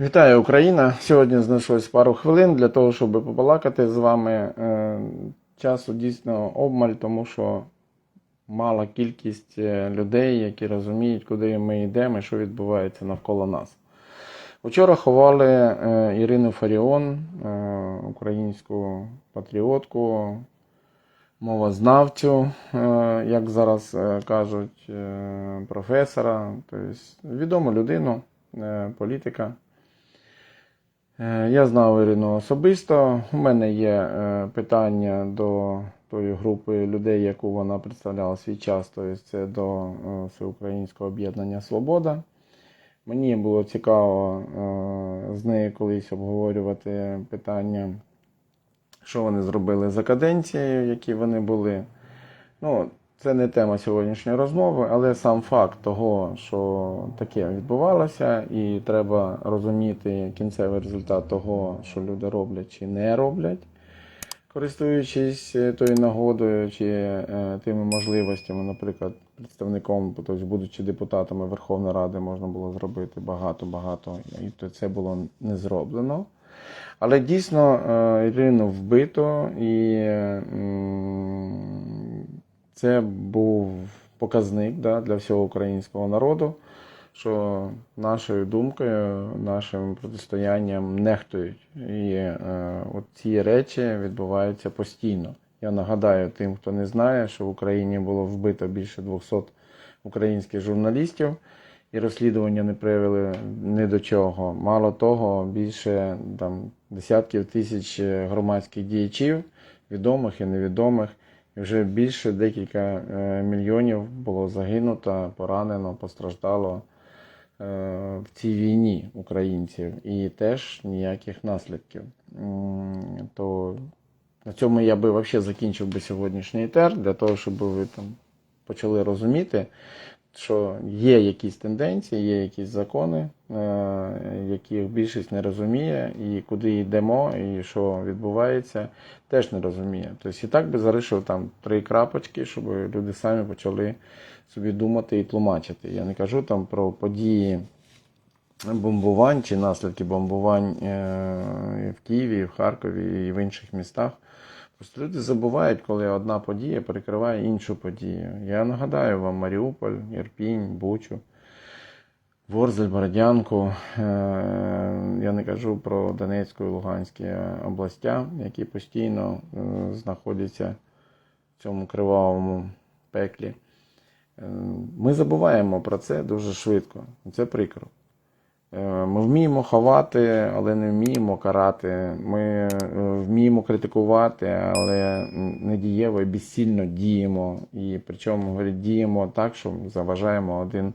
Вітаю Україна! Сьогодні знайшлось пару хвилин для того, щоб побалакати з вами. Е, Часу дійсно обмаль, тому що мала кількість е, людей, які розуміють, куди ми йдемо і що відбувається навколо нас. Вчора ховали е, Ірину Фаріон, українську патріотку, мовознавцю, як зараз кажуть, професора, тобто відому людину, політика. Е, Я знав Ірину особисто. У мене є е, питання до тої групи людей, яку вона представляла свій час, тобто це до е, Всеукраїнського об'єднання Свобода. Мені було цікаво з нею колись обговорювати питання, що вони зробили за каденцією, які вони були. Ну, це не тема сьогоднішньої розмови, але сам факт того, що таке відбувалося, і треба розуміти кінцевий результат того, що люди роблять чи не роблять, користуючись е, тою нагодою чи е, тими можливостями, наприклад, представником, тобто, будучи депутатами Верховної Ради, можна було зробити багато-багато, і то це було не зроблено. Але дійсно е, Ірину вбито, і це був показник да, для всього українського народу, що нашою думкою, нашим протистоянням нехтують. І е, от ці речі відбуваються постійно. Я нагадаю тим, хто не знає, що в Україні було вбито більше 200 українських журналістів, і розслідування не привели ні до чого. Мало того, більше там, десятків тисяч громадських діячів, відомих і невідомих. Вже більше декілька е, мільйонів було загинуто, поранено, постраждало е, в цій війні українців і теж ніяких наслідків. То на цьому я би взагалі закінчив би сьогоднішній етер, для того, щоб ви там почали розуміти, що є якісь тенденції, є якісь закони, е, яких більшість не розуміє, і куди йдемо, і що відбувається, теж не розуміє. Тобто і так би залишив там три крапочки, щоб люди самі почали собі думати і тлумачити. Я не кажу там про події бомбувань чи наслідки бомбувань е, в Києві, в Харкові, і в інших містах. Просто люди забувають, коли одна подія перекриває іншу подію. Я нагадаю вам Маріуполь, Ірпінь, Бучу, Ворзель, Бородянку. Е, Я не кажу про Донецьку і Луганські областя, які постійно е, знаходяться в цьому кривавому пеклі. Е, Ми забуваємо про це дуже швидко. Це прикро. Е, Ми вміємо ховати, але не вміємо карати. Ми е, вміємо критикувати, але недієво і безсильно діємо. І причому говорить, діємо так, що заважаємо один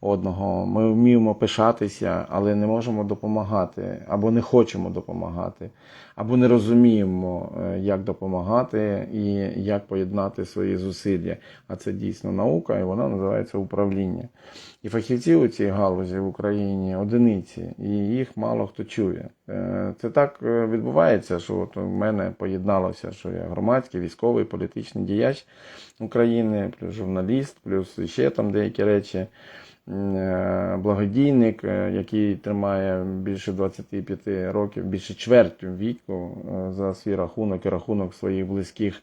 одного. Ми вміємо пишатися, але не можемо допомагати, або не хочемо допомагати, або не розуміємо, е, як допомагати і як поєднати свої зусилля. А це дійсно наука, і вона називається управління. І фахівці у цій галузі в Україні одиниці, і їх мало хто чує. Е, Це так е, відбувається, що от у мене поєдналося, що я громадський, військовий, політичний діяч України, плюс журналіст, плюс ще там деякі речі. Е, Благодійник, е, який тримає більше 25 років, більше чверть віку е, за свій рахунок і рахунок своїх близьких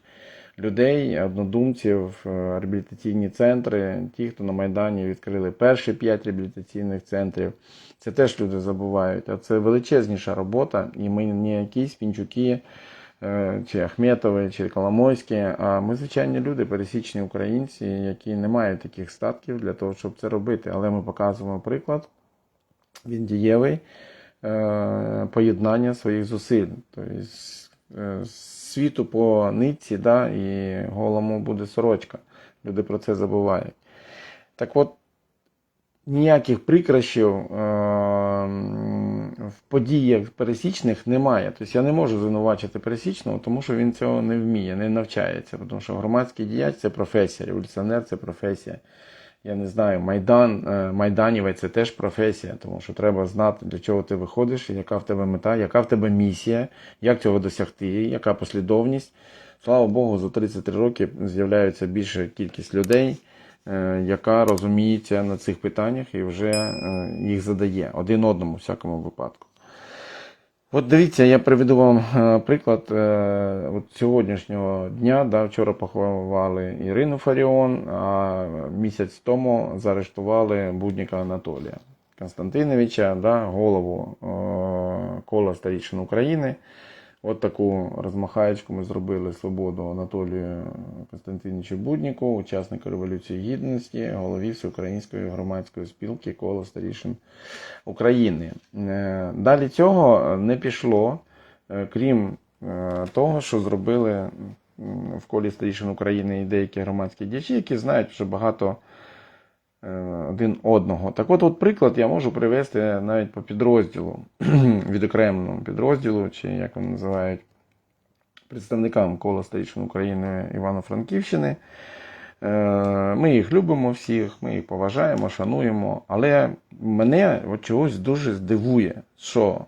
людей, однодумців, реабілітаційні центри, ті, хто на Майдані відкрили перші п'ять реабілітаційних центрів. Це теж люди забувають. А це величезніша робота, і ми не якісь пінчуки. Е, Чи Ахметови, чи Коломойські, а ми звичайні люди, пересічні українці, які не мають таких статків для того, щоб це робити. Але ми показуємо приклад, він дієвий е, поєднання своїх зусиль. Тобто е, світу по нитці, да, і голому буде сорочка. Люди про це забувають. Так от, ніяких прикрощів е, в подіях пересічних немає. Тобто я не можу звинувачити пересічного, тому що він цього не вміє, не навчається. Тому що громадський діяч це професія, революціонер це професія. Я не знаю, Майдан, е, Майданівець це теж професія, тому що треба знати, для чого ти виходиш, яка в тебе мета, яка в тебе місія, як цього досягти, яка послідовність. Слава Богу, за 33 роки з'являється більша кількість людей, яка розуміється на цих питаннях і вже е, їх задає один одному в всякому випадку. От дивіться, я приведу вам е, приклад е, от сьогоднішнього дня. Да, вчора поховали Ірину Фаріон, а місяць тому заарештували будніка Анатолія Константиновича, да, голову е, кола старішин України. От таку розмахаєчку ми зробили свободу Анатолію Константиновичу Будніку, учаснику Революції Гідності, голові Всеукраїнської громадської спілки коло старішин України. Е, Далі цього не пішло, е, крім е, того, що зробили в колі старішин України і деякі громадські діячі, які знають вже багато один одного. Так от, от приклад я можу привести навіть по підрозділу, відокремленому підрозділу, чи як вони називають, представникам кола старішин України Івано-Франківщини. Е, Ми їх любимо всіх, ми їх поважаємо, шануємо, але мене от чогось дуже здивує, що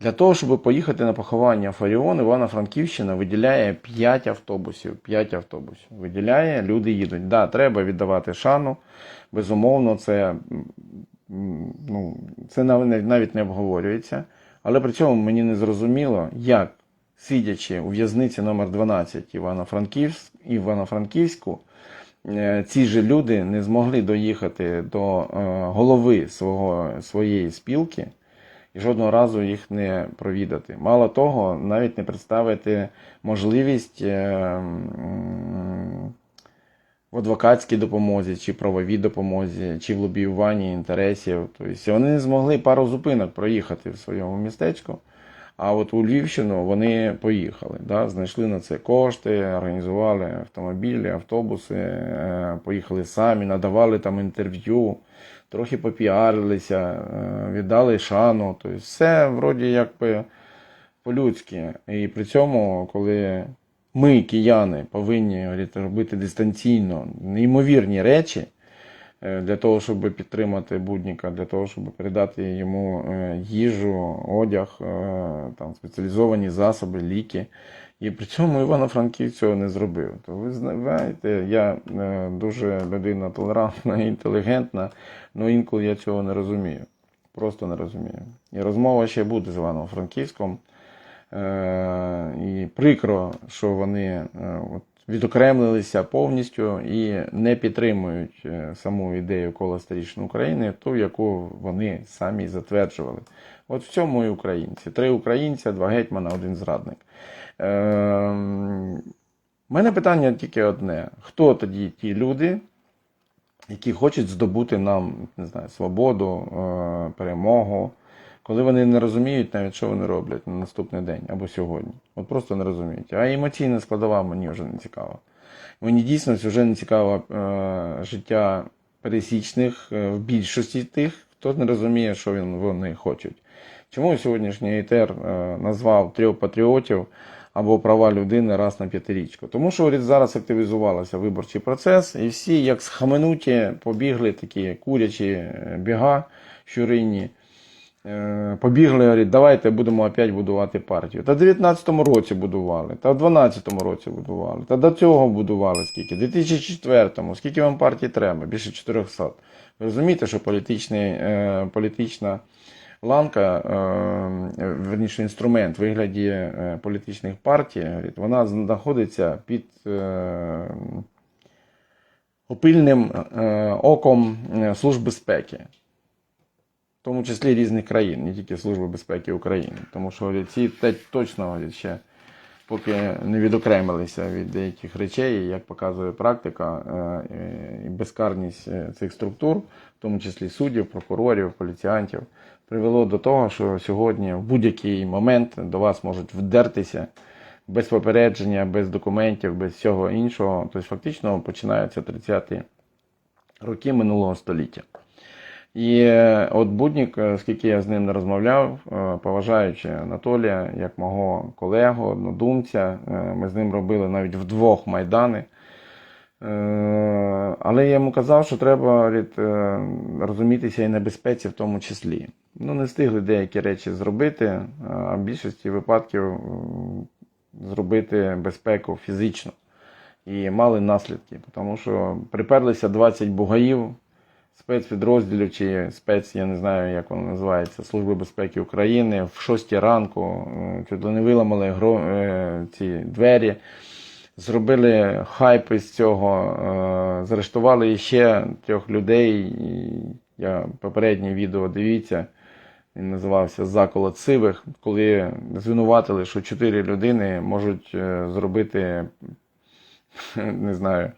для того, щоб поїхати на поховання Фаріон, Івано-Франківщина виділяє 5 автобусів. 5 автобусів. Виділяє, люди їдуть. Да, треба віддавати шану. Безумовно, це, ну, це навіть не обговорюється. Але при цьому мені не зрозуміло, як, сидячи у в'язниці номер 12 Івано-Франківськ, Івано-Франківську, е, ці ж люди не змогли доїхати до е, голови свого, своєї спілки і жодного разу їх не провідати. Мало того, навіть не представити можливість е, в адвокатській допомозі, чи правовій допомозі, чи в лобіюванні інтересів. Тобто вони не змогли пару зупинок проїхати в своєму містечку. А от у Львівщину вони поїхали, да, знайшли на це кошти, організували автомобілі, автобуси, е, поїхали самі, надавали там інтерв'ю, трохи попіарилися, е, віддали шану. Тобто все вроді якби по-людськи. І при цьому, коли ми, кияни, повинні говорити, робити дистанційно неймовірні речі е, для того, щоб підтримати будніка, для того, щоб передати йому е, їжу, одяг, там, спеціалізовані засоби, ліки. І при цьому Івано-Франків цього не зробив. То ви знаєте, я е, дуже людина толерантна, інтелігентна, але інколи я цього не розумію. Просто не розумію. І розмова ще буде з Івано-Франківськом. Е, І прикро, що вони е, от, відокремлилися повністю і не підтримують саму ідею кола старішин України, ту, яку вони самі затверджували. От в цьому і українці. Три українця, два гетьмана, один зрадник. У мене питання тільки одне: хто тоді ті люди, які хочуть здобути нам не знаю, свободу, е, перемогу, коли вони не розуміють навіть, що вони роблять на наступний день або сьогодні. От просто не розуміють. А емоційна складова мені вже не цікава. Мені дійсно вже не цікаво е, життя пересічних е, в більшості тих, хто не розуміє, що вони хочуть. Чому сьогоднішній ЕТР е, назвав трьох патріотів або права людини раз на п'ятирічку? Тому що зараз активізувався виборчий процес, і всі, як схаменуті, побігли такі курячі е, біга щурині. Е, Побігли, говорять, давайте будемо опять будувати партію. Та в 19-му році будували, та в 12-му році будували, та до цього будували скільки? В 2004-му, скільки вам партій треба? Більше 400. Ви розумієте, що політичний, е, політична ланка, е, верніше інструмент в вигляді е, політичних партій, вона знаходиться під е, опильним оком Служб безпеки в тому числі різних країн, не тільки Служби безпеки України. Тому що ці точно ще поки не відокремилися від деяких речей, як показує практика, е, і безкарність е, цих структур, в тому числі суддів, прокурорів, поліціянтів, привело до того, що сьогодні в будь-який момент до вас можуть вдертися без попередження, без документів, без всього іншого. Тобто фактично починаються 30-ті роки минулого століття. І от Буднік, е, скільки я з ним не розмовляв, е, поважаючи Анатолія як мого колегу, однодумця, е, ми з ним робили навіть вдвох майдани. Але я йому казав, що треба розумітися і небезпеці в тому числі. Ну, не встигли деякі речі зробити, а в більшості випадків зробити безпеку фізично. і мали наслідки, тому що приперлися 20 бугаїв спецпідрозділів чи спец, я не знаю, як воно називається, Служби безпеки України в 6 ранку, е, чуть не виламали гро- е, ці двері, зробили хайп із цього, е, заарештували ще трьох людей. Я попереднє відео дивіться. Він називався Заколот сивих, коли звинуватили, що чотири людини можуть зробити, не знаю,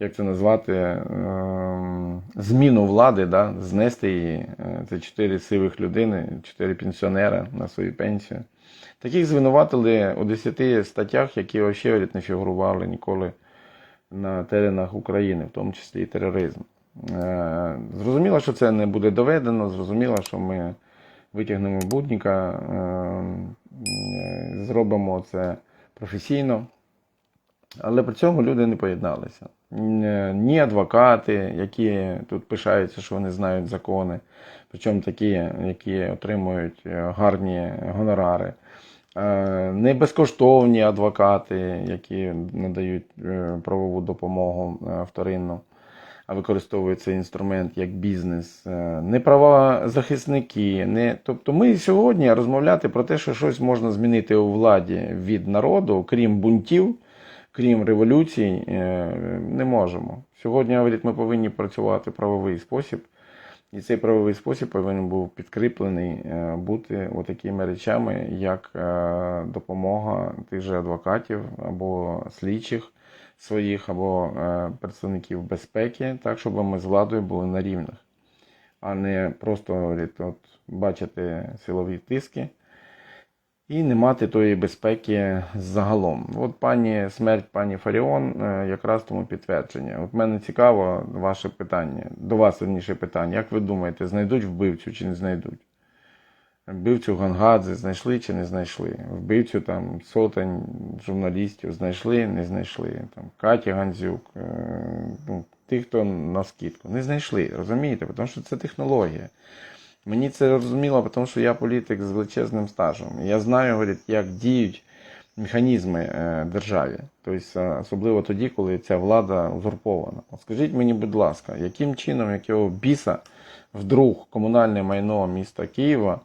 як це назвати, ем, зміну влади, да, знести її. Е, Це чотири сивих людини, чотири пенсіонера на свою пенсію. Таких звинуватили у 10 статтях, які взагалі не фігурували ніколи на теренах України, в тому числі і тероризм. Е, Зрозуміло, що це не буде доведено, зрозуміло, що ми витягнемо будніка, е, е, зробимо це професійно. Але при цьому люди не поєдналися. Ні- Ні адвокати, які тут пишаються, що вони знають закони, причому такі, які отримують е, гарні гонорари. Е, Не безкоштовні адвокати, які надають е, правову допомогу е, вторинну, а використовують цей інструмент як бізнес, е, не правозахисники. Не... Тобто ми сьогодні розмовляти про те, що щось можна змінити у владі від народу, крім бунтів, крім революцій, е, не можемо. Сьогодні ми повинні працювати правовий спосіб. І цей правовий спосіб повинен був підкріплений е, бути такими речами, як е, допомога тих же адвокатів або слідчих своїх, або представників безпеки, так, щоб ми з владою були на рівних, а не просто говорить, от, бачити силові тиски і не мати тої безпеки загалом. От пані смерть пані Фаріон е, якраз тому підтвердження. От мене цікаво ваше питання, до вас верніше питання. Як ви думаєте, знайдуть вбивцю чи не знайдуть? Вбивцю Гангадзе знайшли чи не знайшли? Вбивцю там сотень журналістів знайшли, не знайшли. Там Каті Гандзюк, е, ну, тих, хто на скидку. Не знайшли, розумієте? Тому що це технологія. Мені це розуміло, тому що я політик з величезним стажем. Я знаю, говорить, як діють механізми е, державі. Тобто, е, особливо тоді, коли ця влада узурпована. Скажіть мені, будь ласка, яким чином, якого біса вдруг комунальне майно міста Києва,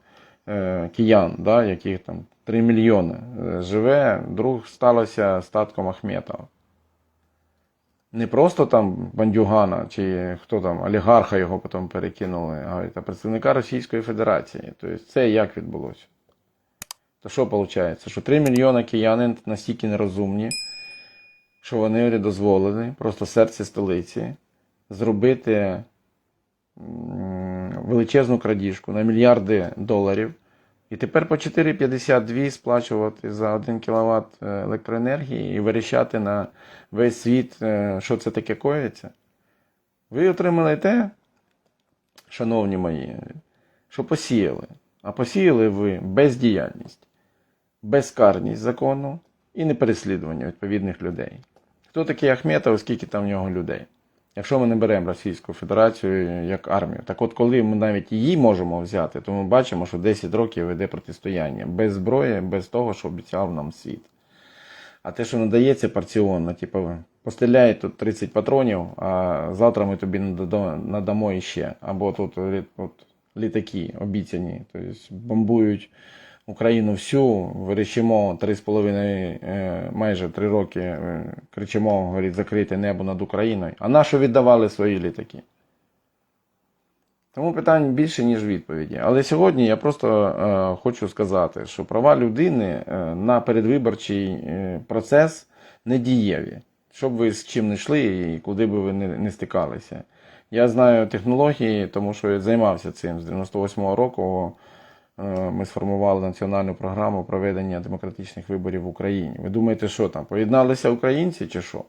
е, киян, да, яких там 3 мільйони, живе, вдруг сталося статком Ахметова? Не просто там бандюгана чи хто там, олігарха його потім перекинули, а представника Російської Федерації. Тобто це як відбулося? То що виходить? Що 3 мільйони киянин настільки нерозумні, що вони дозволили просто серці столиці зробити величезну крадіжку на мільярди доларів. І тепер по 4,52 сплачувати за 1 кВт електроенергії і вирішати на весь світ, е, що це таке коїться. Ви отримали те, шановні мої, що посіяли. А посіяли ви бездіяльність, безкарність закону і непереслідування відповідних людей. Хто такий Ахметов, скільки там в нього людей? Якщо ми не беремо Російську Федерацію як армію, так от коли ми навіть її можемо взяти, то ми бачимо, що 10 років веде протистояння без зброї, без того, що обіцяв нам світ. А те, що надається порціонно, типу, постріляй тут 30 патронів, а завтра ми тобі надамо іще. Або тут от, літаки обіцяні, тобто бомбують Україну всю, вирішимо 3,5, е, майже 3 роки, е, кричимо, говорить, закрите небо над Україною. А на що віддавали свої літаки? Тому питань більше, ніж відповіді. Але сьогодні я просто е, хочу сказати, що права людини е, на передвиборчий процес не дієві. Щоб ви з чим не йшли і куди би ви не, не стикалися. Я знаю технології, тому що я займався цим з 98-го року. Е, Ми сформували національну програму проведення демократичних виборів в Україні. Ви думаєте, що там? Поєдналися українці чи що?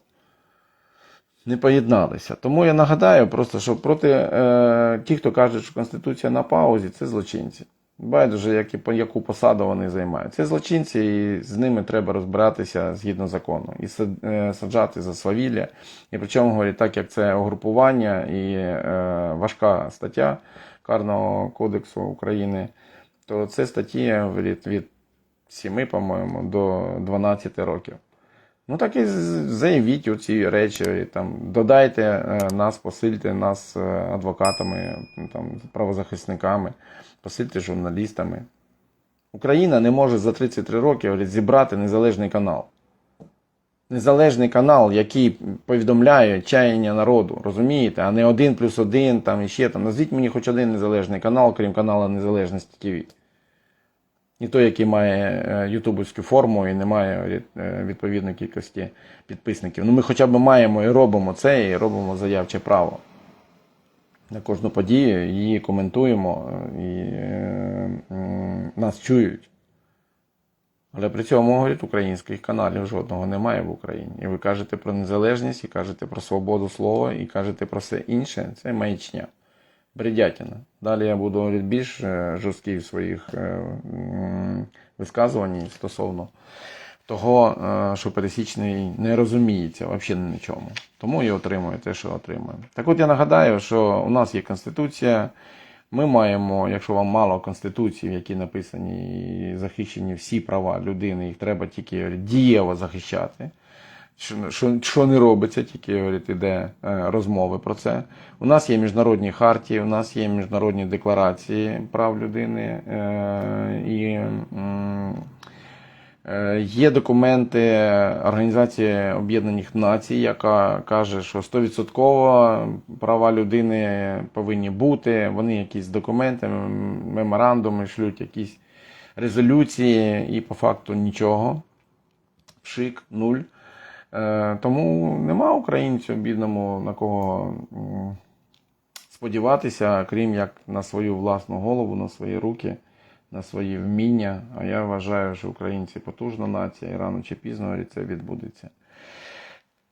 не поєдналися. Тому я нагадаю просто, що проти е, ті, хто кажуть, що Конституція на паузі, це злочинці. Байдуже, як і яку посаду вони займають. Це злочинці, і з ними треба розбиратися згідно закону і е, саджати за свавілля. І причому говорять, так як це угрупування і е, важка стаття Карного кодексу України, то це статті від, від 7, по-моєму, до 12 років. Ну так і заявіть заявіть оці речі, там, додайте е, нас, посильте нас е, адвокатами, там, правозахисниками, посильте журналістами. Україна не може за 33 роки зібрати незалежний канал. Незалежний канал, який повідомляє чаяння народу, розумієте, а не один плюс один, там іще там. Назвіть мені хоч один незалежний канал, крім каналу Незалежності ТВ. І той, який має е, ютубовську форму і не має е, відповідної кількості підписників. Ну ми хоча б маємо і робимо це, і робимо заявче право. На кожну подію її коментуємо е, і нас чують. Але при цьому, говорять, українських каналів жодного немає в Україні. І ви кажете про незалежність, і кажете про свободу слова, і кажете про все інше. Це маячня. Бредятина. Далі я буду говорити більш е, жорсткий в своїх е, м, висказуванні стосовно того, е, що пересічний не розуміється взагалі ні на чому. Тому і отримує те, що отримує. Так от я нагадаю, що у нас є Конституція. Ми маємо, якщо вам мало конституції, в які написані і захищені всі права людини, їх треба тільки дієво захищати. Що, що, не робиться, тільки говорить, іде е, розмови про це. У нас є міжнародні хартії, у нас є міжнародні декларації прав людини е, і є документи Організації Об'єднаних Націй, яка каже, що 100% права людини повинні бути. Вони якісь документи, меморандуми шлють, якісь резолюції, і по факту нічого. Шик, нуль. Е, Тому нема українцю бідному на кого сподіватися, крім як на свою власну голову, на свої руки, на свої вміння. А я вважаю, що українці потужна нація, і рано чи пізно говорить, це відбудеться.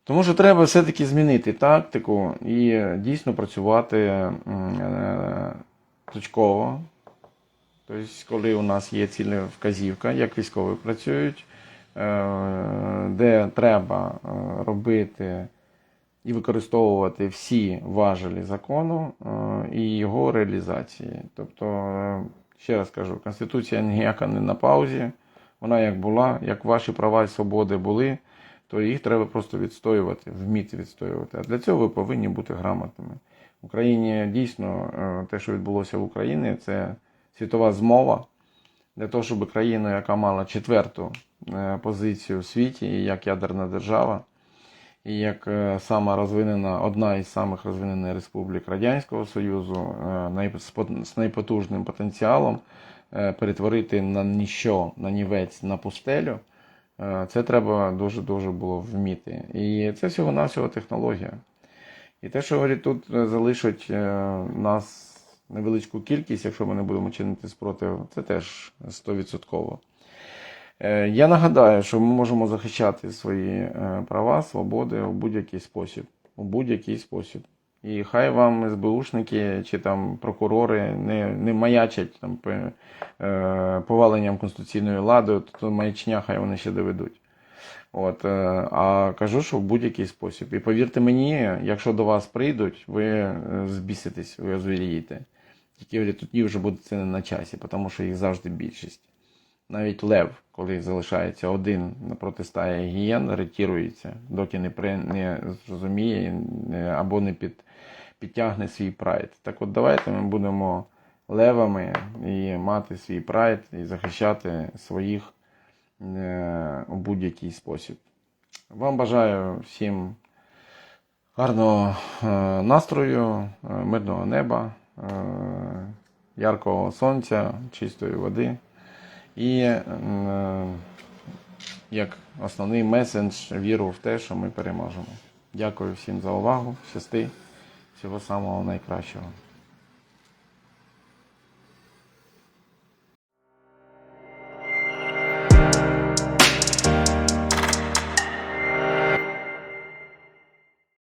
Тому що треба все-таки змінити тактику і дійсно працювати е, точково. Тобто, коли у нас є ціла вказівка, як військові працюють, е, де треба е, робити і використовувати всі важелі закону і його реалізації. Тобто, ще раз кажу, Конституція ніяка не на паузі, вона як була, як ваші права і свободи були, то їх треба просто відстоювати, вміти відстоювати. А для цього ви повинні бути грамотними. В Україні дійсно е, те, що відбулося в Україні, це світова змова для того, щоб країна, яка мала четверту е, позицію в світі, як ядерна держава, як е, сама розвинена, одна із самих розвинених республік Радянського Союзу, е, з найпотужним потенціалом, е, перетворити на ніщо, на нівець, на пустелю. Це треба дуже-дуже було вміти. І це всього-навсього технологія. І те, що говорить, тут залишить нас невеличку кількість, якщо ми не будемо чинити спротив, це теж 100%. Е, Я нагадаю, що ми можемо захищати свої е, права, свободи у будь-який спосіб. У будь-який спосіб. І хай вам СБУшники чи там прокурори не, не маячать там, е, поваленням конституційної лади, то маячня хай вони ще доведуть. От, а кажу, що в будь-який спосіб. І повірте мені, якщо до вас прийдуть, ви збіситесь, ви озвірієте. Тільки тоді вже буде це не на часі, тому що їх завжди більшість. Навіть лев, коли залишається один проти стаї гієн, ретірується, доки не, при, не зрозуміє або не під, підтягне свій прайд. Так от давайте ми будемо левами і мати свій прайд і захищати своїх е, у будь-який спосіб. Вам бажаю всім гарного е, настрою, е, мирного неба, е, яркого сонця, чистої води. І е, як основний месендж віру в те, що ми переможемо. Дякую всім за увагу. Щасти. Всього самого найкращого.